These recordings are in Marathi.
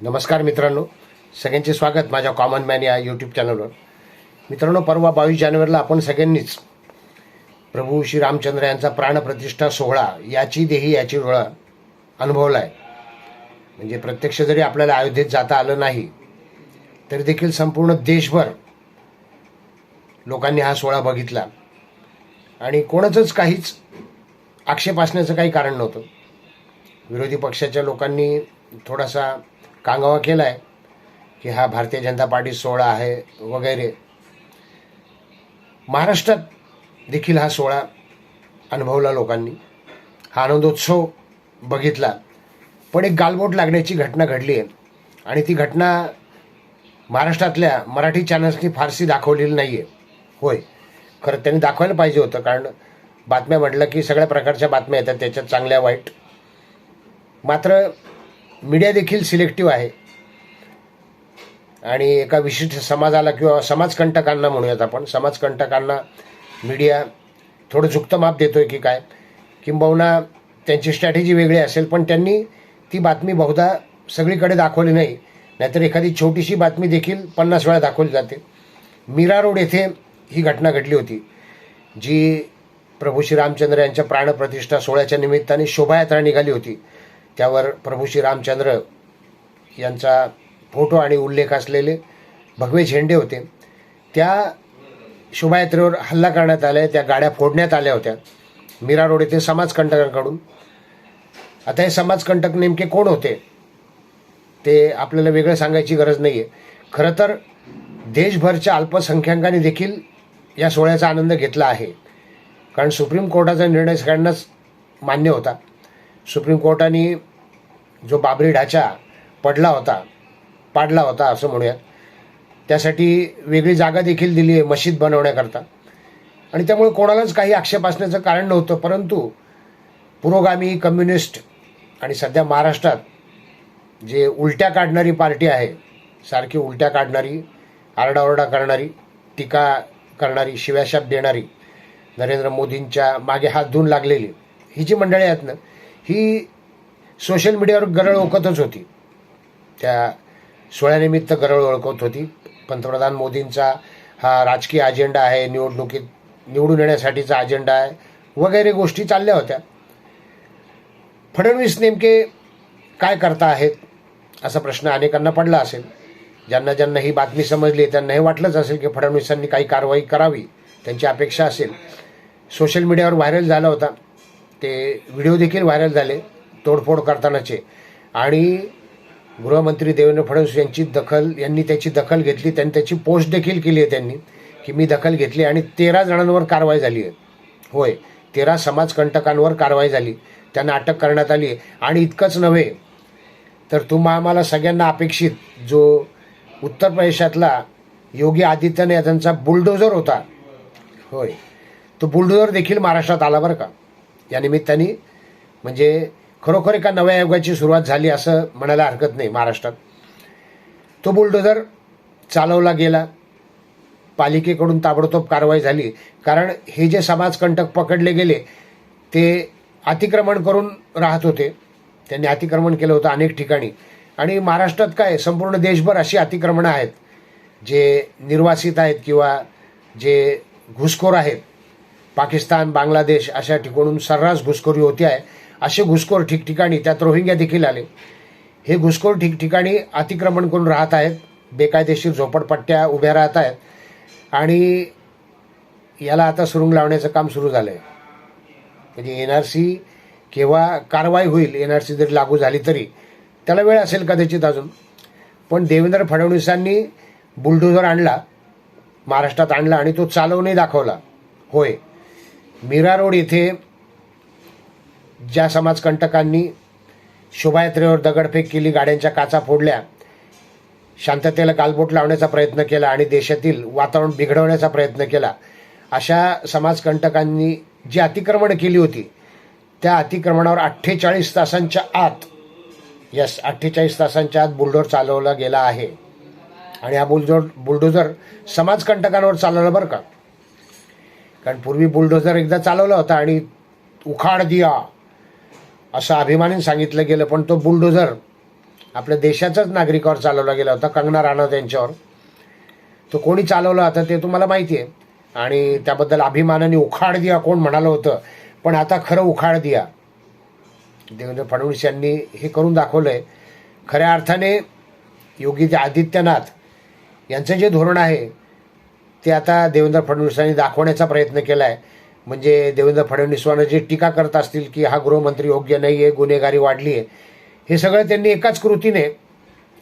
नमस्कार मित्रांनो. सगळ्यांचे स्वागत माझ्या कॉमन मॅन या यूट्यूब चॅनलवर मित्रांनो परवा बावीस जानेवारीला आपण सगळ्यांनीच प्रभू श्री रामचंद्र यांचा प्राणप्रतिष्ठा सोहळा याची देही याची डोळा अनुभवला आहे. म्हणजे प्रत्यक्ष जरी आपल्याला अयोध्येत जाता आलं नाही तरी देखील संपूर्ण देशभर लोकांनी हा सोहळा बघितला. आणि कोणाचंच काहीच आक्षेप असण्याचं काही कारण नव्हतं. विरोधी पक्षाच्या लोकांनी थोडासा कांगावा केला आहे की हा भारतीय जनता पार्टी सोहळा आहे वगैरे. महाराष्ट्रात देखील हा सोहळा अनुभवला लोकांनी. हा आनंदोत्सव बघितला. पण एक गालबोट लागण्याची घटना घडली आहे आणि ती घटना महाराष्ट्रातल्या मराठी चॅनल्सनी फारशी दाखवलेली नाही आहे होय. खरं त्यांनी दाखवायला पाहिजे होतं कारण बातम्या म्हटलं की सगळ्या प्रकारच्या बातम्या येतात त्याच्यात चांगल्या वाईट. मात्र मीडिया देखील सिलेक्टिव्ह आहे. आणि एका विशिष्ट समाजाला किंवा समाजकंटकांना म्हणूयात आपण. समाजकंटकांना मीडिया थोडं झुकतं माप देतो आहे की काय? किंबहुना त्यांची स्ट्रॅटेजी वेगळी असेल पण त्यांनी ती बातमी बहुधा सगळीकडे दाखवली नाही. नाहीतर एखादी छोटीशी बातमी देखील पन्नास वेळा दाखवली जाते. मीरा रोड येथे ही घटना घडली होती जी प्रभू श्री रामचंद्र यांच्या प्राणप्रतिष्ठा सोहळ्याच्या निमित्ताने शोभायात्रा निघाली होती. त्यावर प्रभू श्री रामचंद्र यांचा फोटो आणि उल्लेख असलेले भगवे झेंडे होते. त्या शोभायात्रेवर हल्ला करण्यात आला त्या गाड्या फोडण्यात आल्या होत्या. मीरा रोड येथे समाजकंटकांकडून. आता हे समाजकंटक नेमके कोण होते? ते आपल्याला वेगळं सांगायची गरज नाही आहे खरं तर देशभरच्या अल्पसंख्याकांनी देखील या सोहळ्याचा आनंद घेतला आहे. कारण सुप्रीम कोर्टाचा निर्णय सगळ्यांनाच मान्य होता. सुप्रीम कोर्टाने जो बाबरी ढाचा पडला होता पाडला होता असं म्हणूयात त्यासाठी वेगळी जागा देखील दिली आहे मशीद बनवण्याकरता. आणि त्यामुळे कोणालाच काही आक्षेप असण्याचं कारण नव्हतं परंतु पुरोगामी कम्युनिस्ट आणि सध्या महाराष्ट्रात जे उलट्या काढणारी पार्टी आहे सारखी उलट्या काढणारी आरडाओरडा करणारी टीका करणारी शिव्याशाप देणारी नरेंद्र मोदींच्या मागे हात धुवून लागलेली ही जी मंडळी आहेत ना ही सोशल मीडियावर गरळ ओळखतच होती. त्या सोहळ्यानिमित्त गरळ ओळखत होती. पंतप्रधान मोदींचा हा राजकीय अजेंडा आहे निवडणुकीत निवडून येण्यासाठीचा अजेंडा आहे वगैरे गोष्टी चालल्या होत्या. फडणवीस नेमके काय करता आहेत असा प्रश्न अनेकांना पडला असेल. ज्यांना ज्यांना ही बातमी समजली त्यांना हे वाटलंच असेल की फडणवीसांनी काही कारवाई करावी त्यांची अपेक्षा असेल. सोशल मीडियावर व्हायरल झाला होता. ते व्हिडिओ देखील व्हायरल झाले तोडफोड करतानाचे. आणि गृहमंत्री देवेंद्र फडणवीस यांची दखल यांनी त्याची दखल घेतली त्यांनी त्याची पोस्ट देखील केली आहे त्यांनी की मी दखल घेतली आणि तेरा जणांवर कारवाई झाली आहे. होय तेरा समाजकंटकांवर कारवाई झाली. त्यांना अटक करण्यात आली आहे. आणि इतकंच नव्हे तर तुम्हा आम्हाला सगळ्यांना अपेक्षित जो उत्तर प्रदेशातला योगी आदित्यनाथ यांचा बुलडोझर होता होय तो बुलडोझर देखील महाराष्ट्रात आला बरं का? या निमित्ताने म्हणजे खरोखर एका नव्या युगाची सुरुवात झाली असं म्हणायला हरकत नाही महाराष्ट्रात. तो बुलडोझर चालवला गेला. पालिकेकडून ताबडतोब कारवाई झाली. कारण हे जे समाजकंटक पकडले गेले ते अतिक्रमण करून राहत होते. त्यांनी अतिक्रमण केलं होतं अनेक ठिकाणी. आणि महाराष्ट्रात काय संपूर्ण देशभर अशी अतिक्रमणं आहेत जे निर्वासित आहेत किंवा जे घुसखोर आहेत. पाकिस्तान बांगलादेश अशा ठिकाणून सर्रास घुसखोरी होती आहे. असे घुसखोर ठिकठिकाणी त्यात रोहिंग्या देखील आले. हे घुसखोर ठिकठिकाणी अतिक्रमण करून राहत आहेत. बेकायदेशीर झोपडपट्ट्या उभ्या राहत आहेत. आणि याला आता सुरुंग लावण्याचं काम सुरू झालं आहे म्हणजे एन आर सी केव्हा कारवाई होईल एन आर सी जरी लागू झाली तरी. त्याला वेळ असेल कदाचित अजून. पण देवेंद्र फडणवीसांनी बुलडोझर आणला महाराष्ट्रात आणला आणि तो चालवूनही दाखवला. होय. मीरा रोड येथे ज्या समाजकंटकांनी शोभायात्रेवर दगडफेक केली गाड्यांच्या काचा फोडल्या शांततेला गालबोट लावण्याचा प्रयत्न केला आणि देशातील वातावरण बिघडवण्याचा प्रयत्न केला अशा समाजकंटकांनी जी अतिक्रमणं केली होती त्या अतिक्रमणावर अठ्ठेचाळीस तासांच्या आत यस अठ्ठेचाळीस तासांच्या आत बुलडोर चालवला गेला आहे. आणि हा बुलडोर बुलडोझर समाजकंटकांवर चालवला बरं का? कारण पूर्वी बुलडोझर एकदा चालवला होता आणि उखाड दिया असं अभिमानीन सांगितलं गेलं. पण तो बुलडोझर आपल्या देशाच्याच नागरिकावर चालवला गेला होता कंगना राणा यांच्यावर. तो कोणी चालवला होता ते तुम्हाला माहिती आहे आणि त्याबद्दल अभिमानाने उखाड दिया कोण म्हणालं होतं. पण आता खरं उखाड दिया. देवेंद्र फडणवीस यांनी हे करून दाखवलंय. खऱ्या अर्थाने योगी आदित्यनाथ यांचं जे धोरण आहे ते आता देवेंद्र फडणवीसांनी दाखवण्याचा प्रयत्न केला आहे म्हणजे देवेंद्र फडणवीसांना जे टीका करत असतील की हा गृहमंत्री योग्य नाही आहे गुन्हेगारी वाढली आहे हे सगळं त्यांनी एकाच कृतीने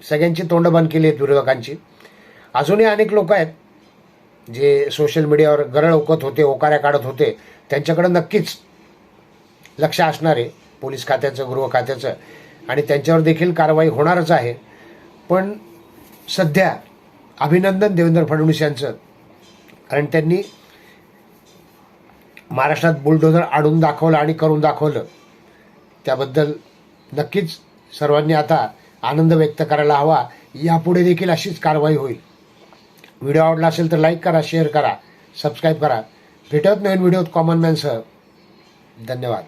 सगळ्यांची तोंड बंद केली आहेत विरोधकांची. अजूनही अनेक लोक आहेत जे सोशल मीडियावर गरळ ओकत होते ओकाऱ्या काढत होते. त्यांच्याकडे नक्कीच लक्ष असणार आहे पोलीस खात्याचं गृह खात्याचं. आणि त्यांच्यावर देखील कारवाई होणारच आहे. पण सध्या अभिनंदन देवेंद्र फडणवीस यांचं. कारण त्यांनी महाराष्ट्रात बुलडोझर आणून दाखवलं आणि करून दाखवलं. त्याबद्दल नक्कीच सर्वांनी आता आनंद व्यक्त करायला हवा. यापुढे देखील अशीच कारवाई होईल. व्हिडिओ आवडला असेल तर लाईक करा शेअर करा सबस्क्राईब करा. भेटत नवीन व्हिडिओत कॉमन मॅनसह धन्यवाद.